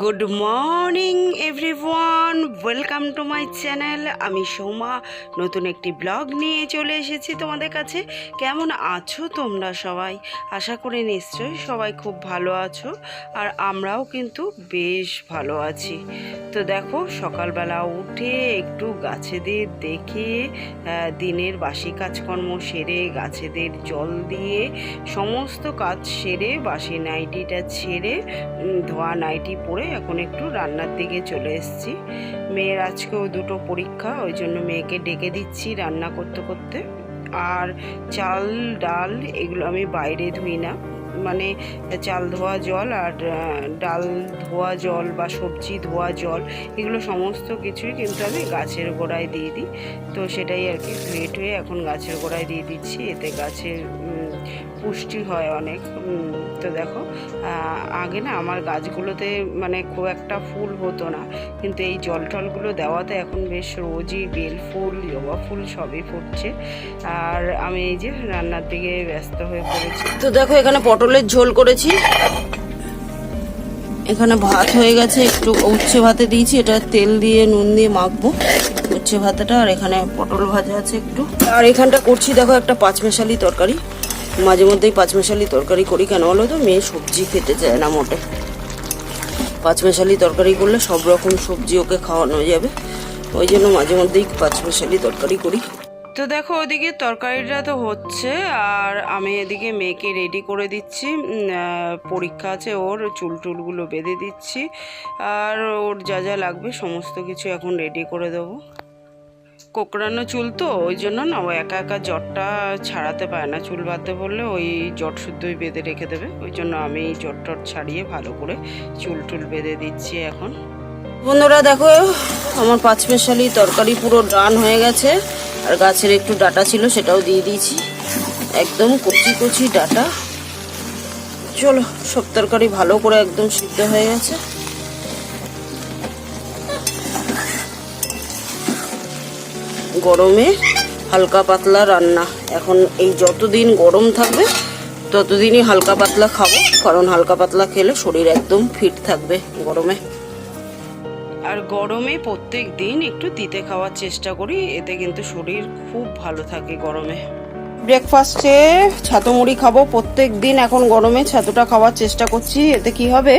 Good morning, everyone. Welcome to my channel. আমি সৌমা। নতুন একটি ব্লগ নিয়ে চলে এসেছি তোমাদের কাছে। কেমন আছো তোমরা সবাই? আশা করি নিশ্চয়ই সবাই খুব ভালো আছো, আর আমরাও কিন্তু বেশ ভালো আছি। তো দেখো, সকালবেলা উঠে একটু গাছেদের দেখে দিনের বাসি কাজকর্ম সেরে, গাছেদের জল দিয়ে সমস্ত কাজ সেরে, বাসি নাইটিটা ছেড়ে ধোয়া নাইটি পরে এখন একটু রান্নার দিকে চলে এসেছি। মেয়ের আজকেও দুটো পরীক্ষা, ওই জন্য মেয়েকে ডেকে দিচ্ছি রান্না করতে করতে। আর চাল, ডাল এগুলো আমি বাইরে ধুই না। মানে চাল ধোয়া জল আর ডাল ধোয়া জল বা সবজি ধোয়া জল, এগুলো সমস্ত কিছুই কিন্তু আমি গাছের গোড়ায় দিয়ে দিই। তো সেটাই আর কি ধুয়ে টুয়ে এখন গাছের গোড়ায় দিয়ে দিচ্ছি। এতে গাছের পুষ্টি হয় অনেক। তো দেখো আগে না আমার গাছগুলোতে মানে খুব একটা ফুল হতো না। কিন্তু এই জল টলগুলো দেওয়াতে এখন বেশ রোজই বেল ফুল, জবা ফুল সবই ফুটছে। আর আমি এই যে রান্নার দিকে ব্যস্ত হয়ে পড়েছি। তো দেখো, এখানে পটলের ঝোল করেছি। এখানে ভাত হয়ে গেছে, একটু উচ্ছে ভাতে দিয়েছি। এটা তেল দিয়ে, নুন দিয়ে মাখবো উচ্ছে ভাতেটা। আর এখানে পটল ভাজা আছে একটু। আর এখানটা করছি, দেখো, একটা পাঁচমেশালি তরকারি। মাঝে মধ্যেই পাঁচমেশালি তরকারি করি কেন বলো তো? মেয়ে সবজি খেতে চায় না মোটে। পাঁচমেশালি তরকারি করলে সব রকম সবজি ওকে খাওয়ানো যাবে। ওই জন্য মাঝে মধ্যেই পাঁচমেশালি তরকারি করি। তো দেখো ওদিকে তরকারিটা তো হচ্ছে, আর আমি এদিকে মেয়েকে রেডি করে দিচ্ছি। পরীক্ষা আছে ওর, চুল টুলগুলো বেঁধে দিচ্ছি। আর ওর যা যা লাগবে সমস্ত কিছু এখন রেডি করে দেবো। কোকড়ানো চুল তো, ওই জন্য না, ও একা একা জটটা ছাড়াতে পারে না। চুল বাঁধতে বললে ওই জট শুদ্ধই বেঁধে রেখে দেবে। ওই জন্য আমি জট টট ছাড়িয়ে ভালো করে চুল টুল বেঁধে দিচ্ছি এখন। বন্ধুরা দেখো, আমার পাঁচমেশালি তরকারি পুরো ডান হয়ে গেছে। আর গাছের একটু ডাটা ছিল, সেটাও দিয়ে দিয়েছি। একদম কচি কচি ডাটা। চলো, সব তরকারি ভালো করে একদম সিদ্ধ হয়ে গেছে। গরমে হালকা পাতলা রান্না। এখন এই যতদিন গরম থাকবে, ততদিনই হালকা পাতলা খাব, কারণ হালকা পাতলা খেলে শরীর একদম ফিট থাকবে গরমে। আর গরমে প্রত্যেক দিন একটু তিতে খাওয়ার চেষ্টা করি, এতে কিন্তু শরীর খুব ভালো থাকে গরমে। ব্রেকফাস্টে ছাতু মুড়ি খাব। প্রত্যেক দিন এখন গরমে ছাতুটা খাওয়ার চেষ্টা করছি। এতে কি হবে?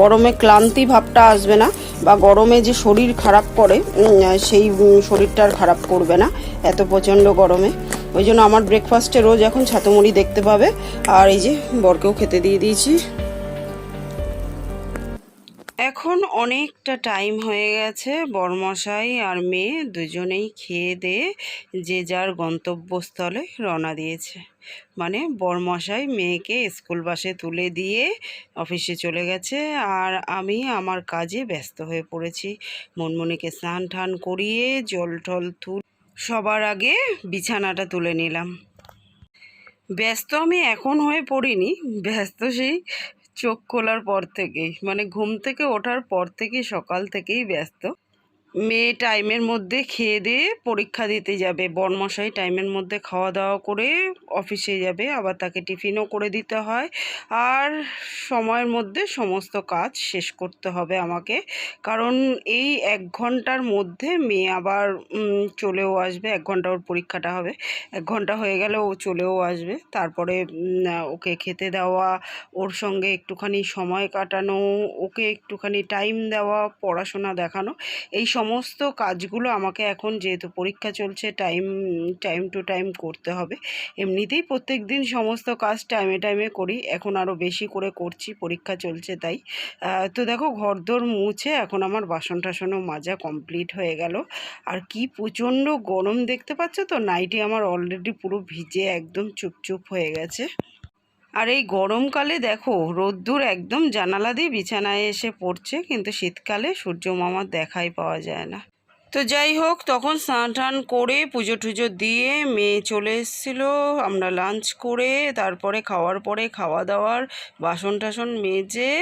গরমে ক্লান্তি ভাবটা আসবে না বা গরমে যে শরীর খারাপ করে সেই শরীরটা আর খারাপ করবে না এত প্রচণ্ড গরমে। ওই জন্য আমার ব্রেকফাস্টে রোজ এখন ছাতু মুড়ি দেখতে পাবে। আর এই যে বরকেও খেতে দিয়ে দিয়েছি। এখন অনেকটা টাইম হয়ে গেছে, বরমশাই আর মেয়ে দুজনেই খেয়ে দিয়ে যে যার গন্তব্যস্থলে রওনা দিয়েছে। মানে বরমশাই মেয়েকে স্কুল বাসে তুলে দিয়ে অফিসে চলে গেছে আর আমি আমার কাজে ব্যস্ত হয়ে পড়েছি। মনমনিকে স্নান টান করিয়ে জল টল তুল সবার আগে বিছানাটা তুলে নিলাম। ব্যস্ত আমি এখন হয়ে পড়িনি, ব্যস্ত সেই চোখ খোলার পর থেকেই মানে ঘুম থেকে ওঠার পর থেকেই সকাল থেকেই ব্যস্ত। মেয়ে টাইমের মধ্যে খেয়ে দিয়ে পরীক্ষা দিতে যাবে। বরমশাই টাইমের মধ্যে খাওয়া দাওয়া করে অফিসে যাবে, আবার তাকে টিফিনও করে দিতে হয়। আর সময়ের মধ্যে সমস্ত কাজ শেষ করতে হবে আমাকে। কারণ এই এক ঘণ্টার মধ্যে মেয়ে আবার চলেও আসবে। এক ঘণ্টা ওর পরীক্ষাটা হবে। এক ঘণ্টা হয়ে গেলে ও চলেও আসবে। তারপরে ওকে খেতে দেওয়া, ওর সঙ্গে একটুখানি সময় কাটানো, ওকে একটুখানি টাইম দেওয়া, পড়াশোনা দেখানো, এই সমস্ত কাজগুলো আমাকে এখন যেহেতু পরীক্ষা চলছে টাইম টাইম টু টাইম করতে হবে। এমনিতেই প্রত্যেক দিন সমস্ত কাজ টাইমে টাইমে করি, এখন আরও বেশি করে করছি, পরীক্ষা চলছে তাই। তো দেখো ঘরদোর মুছে এখন আমার বাসন টাসনও মাজা কমপ্লিট হয়ে গেল। আর কি প্রচণ্ড গরম দেখতে পাচ্ছ তো? নাইটি আমার অলরেডি পুরো ভিজে একদম চুপচুপ হয়ে গেছে। আর এই গরমকালে দেখো, রোদ্দুর একদম জানালা দিয়ে বিছানায় এসে পড়ছে, কিন্তু শীতকালে সূর্য মামার দেখাই পাওয়া যায় না। তো যাই হোক, তখন স্নান টান করে পুজো টুজো দিয়ে মেয়ে চলে এসেছিল। আমরা লাঞ্চ করে, তারপরে খাওয়ার পরে খাওয়া দাওয়ার বাসন টাসন মেজে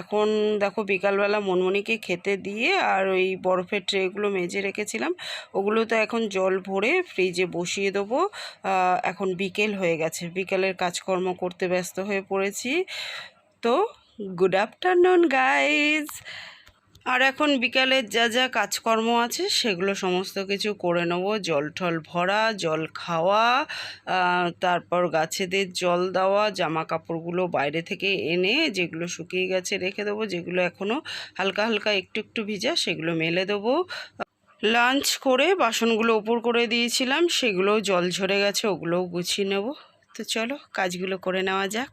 এখন দেখো বিকালবেলা মনমনিকে খেতে দিয়ে আর ওই বরফের ট্রেগুলো মেজে রেখেছিলাম। ওগুলো তো এখন জল ভরে ফ্রিজে বসিয়ে দেবো। এখন বিকেল হয়ে গেছে। বিকেলের কাজকর্ম করতে ব্যস্ত হয়ে পড়েছি। তো গুড আফটারনুন গাইজ আর এখন বিকালের যা যা কাজকর্ম আছে, সেগুলো সমস্ত কিছু করে নেব। জল টল ভরা, জল খাওয়া তারপর গাছেদের জল দেওয়া জামা কাপড়গুলো বাইরে থেকে এনে যেগুলো শুকিয়ে গেছে রেখে দেবো, যেগুলো এখনও হালকা হালকা একটু একটু ভিজা, সেগুলো মেলে দেবো। লাঞ্চ করে বাসনগুলো উপর করে দিয়েছিলাম, সেগুলোও জল ঝরে গেছে, ওগুলোও গুছিয়ে নেব। তো চলো, কাজগুলো করে নেওয়া যাক।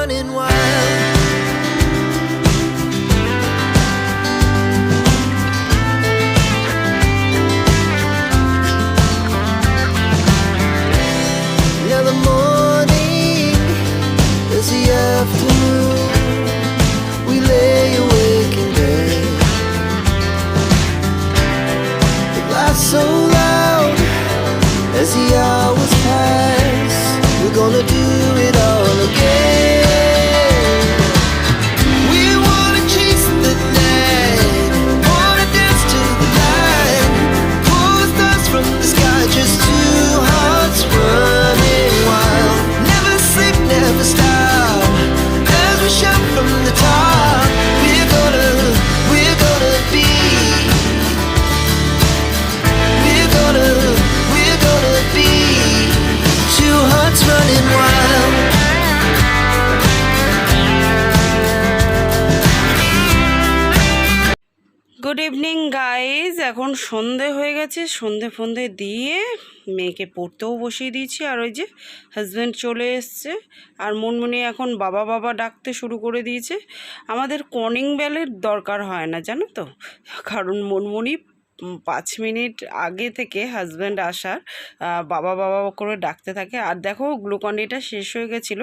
running wild. Now the morning is the afternoon. We lay awake in bed. The laughs so এখন সন্ধে হয়ে গেছে, সন্ধে ফন্ধে দিয়ে মেয়েকে পড়তেও বসিয়ে দিয়েছি। আর ওই যে হাজব্যান্ড চলে এসছে। আর মনমনি এখন বাবা বাবা ডাকতে শুরু করে দিয়েছে। আমাদের কর্নিং বেলের দরকার হয় না, জানো তো? কারণ মনমনি পাঁচ মিনিট আগে থেকে হাজব্যান্ড আসার বাবা বাবা করে ডাকতে থাকে। আর দেখো, গ্লুকন্ডিটা শেষ হয়ে গেছিল।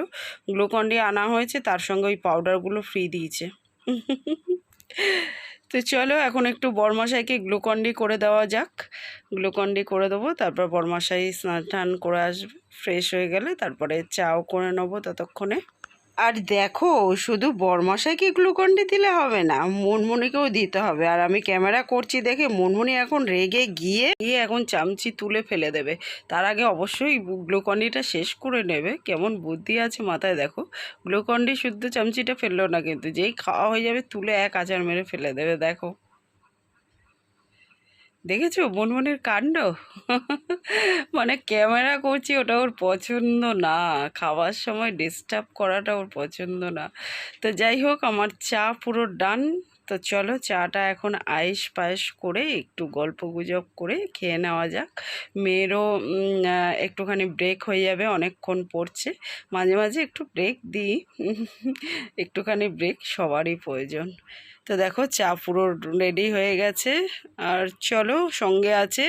গ্লুকন্ডি আনা হয়েছে, তার সঙ্গে ওই পাউডারগুলো ফ্রি দিয়েছে। তো চলো এখন একটু বরমাশাইকে গ্লুকন্ডি করে দেওয়া যাক। গ্লুকন্ডি করে দেবো, তারপর বরমাশাই স্নান টান করে আসবে ফ্রেশ হয়ে গেলে তারপরে চাও করে নেব ততক্ষণে। আর দেখো, শুধু বরমাশাইকে গ্লুকন্ডি দিলে হবে না, মনমনিকেও দিতে হবে। আর আমি ক্যামেরা করছি দেখে মনমনি এখন রেগে গিয়ে গিয়ে এখন চামচি তুলে ফেলে দেবে। তার আগে অবশ্যই গ্লুকন্ডিটা শেষ করে নেবে। কেমন বুদ্ধি আছে মাথায় দেখো। গ্লুকন্ডি শুদ্ধ চামচিটা ফেলল না কিন্তু, যেই খাওয়া হয়ে যাবে তুলে এক আচার মেরে ফেলে দেবে, দেখো। দেখেছ? মনমনির কাণ্ড? মানে ক্যামেরা করছি ওটা ওর পছন্দ না। খাওয়ার সময় ডিস্টার্ব করাটা ওর পছন্দ না। তো যাই হোক, আমার চা পুরো ডান তো চলো চাটা এখন আয়েস পায়েস করে একটু গল্প গুজব করে খেয়ে নেওয়া যাক। মেয়েরও একটুখানি ব্রেক হয়ে যাবে, অনেকক্ষণ পড়ছে। মাঝে মাঝে একটু ব্রেক দিই। একটুখানি ব্রেক সবারই প্রয়োজন। তো দেখো চা পুরো রেডি হয়ে গেছে। আর চলো সঙ্গে আছে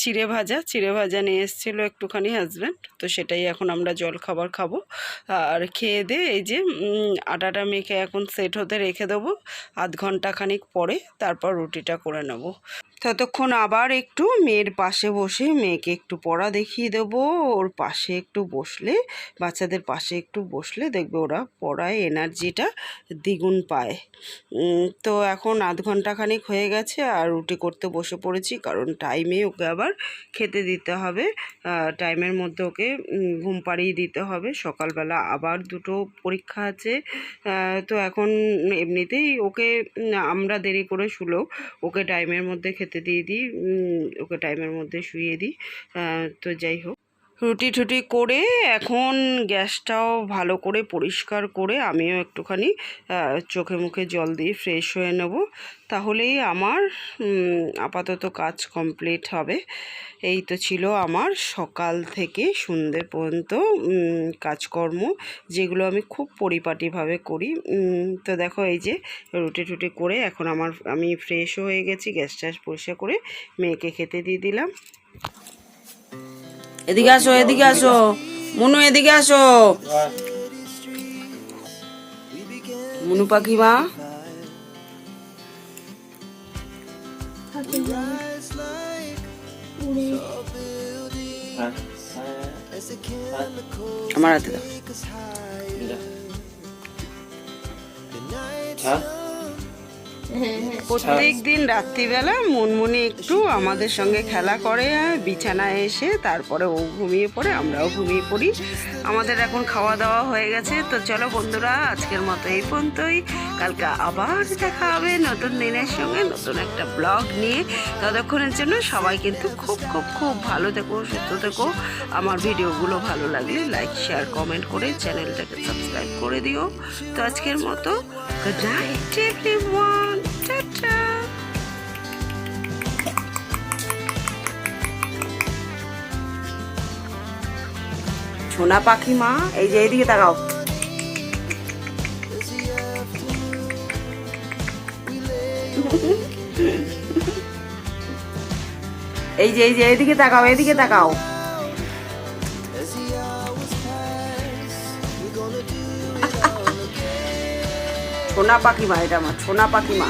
চিড়ে ভাজা। চিড়ে ভাজা নিয়ে এসেছিল একটুখানি হাজব্যান্ড তো সেটাই এখন আমরা জল খাবার খাব। আর খেয়ে দিয়ে এই যে আটাটা মেখে এখন সেট হতে রেখে দেবো। আধ ঘণ্টা খানিক পরে তারপর রুটিটা করে নেব। ততক্ষণ আবার একটু মেয়ের পাশে বসে মেয়েকে একটু পড়া দেখিয়ে দেবো। ওর পাশে একটু বসলে, বাচ্চাদের পাশে একটু বসলে দেখবে ওরা পড়ায় এনার্জিটা দ্বিগুণ পায়। তো এখন আধ ঘণ্টা খানিক হয়ে গেছে, আর রুটি করতে বসে পড়েছি, কারণ টাইমে ওকে আবার খেতে দিতে হবে। টাইমের মধ্যে ওকে ঘুম পাড়িয়ে দিতে হবে। সকালবেলা আবার দুটো পরীক্ষা আছে। তো এখন এমনিতেই ওকে আমরা দেরি করে শুলেও ওকে টাইমের মধ্যে খেতে দিয়ে দিই ওকে টাইমের মধ্যে শুইয়ে দিই। তো যাই হোক। রুটি ঠুটি করে এখন গ্যাসটাও ভালো করে পরিষ্কার করে আমিও একটুখানি চোখে মুখে জল দিয়ে ফ্রেশ হয়ে নেব। তাহলেই আমার আপাতত কাজ কমপ্লিট হবে। এই তো ছিল আমার সকাল থেকে সন্ধ্যে পর্যন্ত কাজকর্ম, যেগুলো আমি খুব পরিপাটিভাবে করি। তো দেখো এই যে রুটি টুটি করে এখন আমার, আমি ফ্রেশ হয়ে গেছি, গ্যাস ট্যাস পরিষ্কার করে মেয়েকে খেতে দিয়ে দিলাম। এদিকে আসো এদিকে আসো মুনু এদিকে আসো মুনু পাখি মা আমার হাতে দাও হ্যাঁ প্রত্যেক দিন রাত্রিবেলা মুনমুনি একটু আমাদের সঙ্গে খেলা করে আর বিছানায় এসে তারপরে ও ঘুমিয়ে পড়ে, আমরাও ঘুমিয়ে পড়ি। আমাদের এখন খাওয়া দাওয়া হয়ে গেছে। তো চলো বন্ধুরা, আজকের মতো এই পর্যন্তই। কালকে আবার দেখা হবে নতুন দিনের সঙ্গে, নতুন একটা ব্লগ নিয়ে। ততক্ষণের জন্য সবাই কিন্তু খুব খুব খুব ভালো থেকো, সুস্থ থেকো। আমার ভিডিওগুলো ভালো লাগলে লাইক শেয়ার কমেন্ট করে চ্যানেলটাকে সাবস্ক্রাইব করে দিও। তো আজকের মতো গুড নাইট এভরিওয়ান সোনা পাখি মা এই যে এইদিকে তাকাও। এই যে এই যে, এইদিকে তাকাও এইদিকে তাকাও. সোনা পাখি মা এটা আমার, সোনা পাখি মা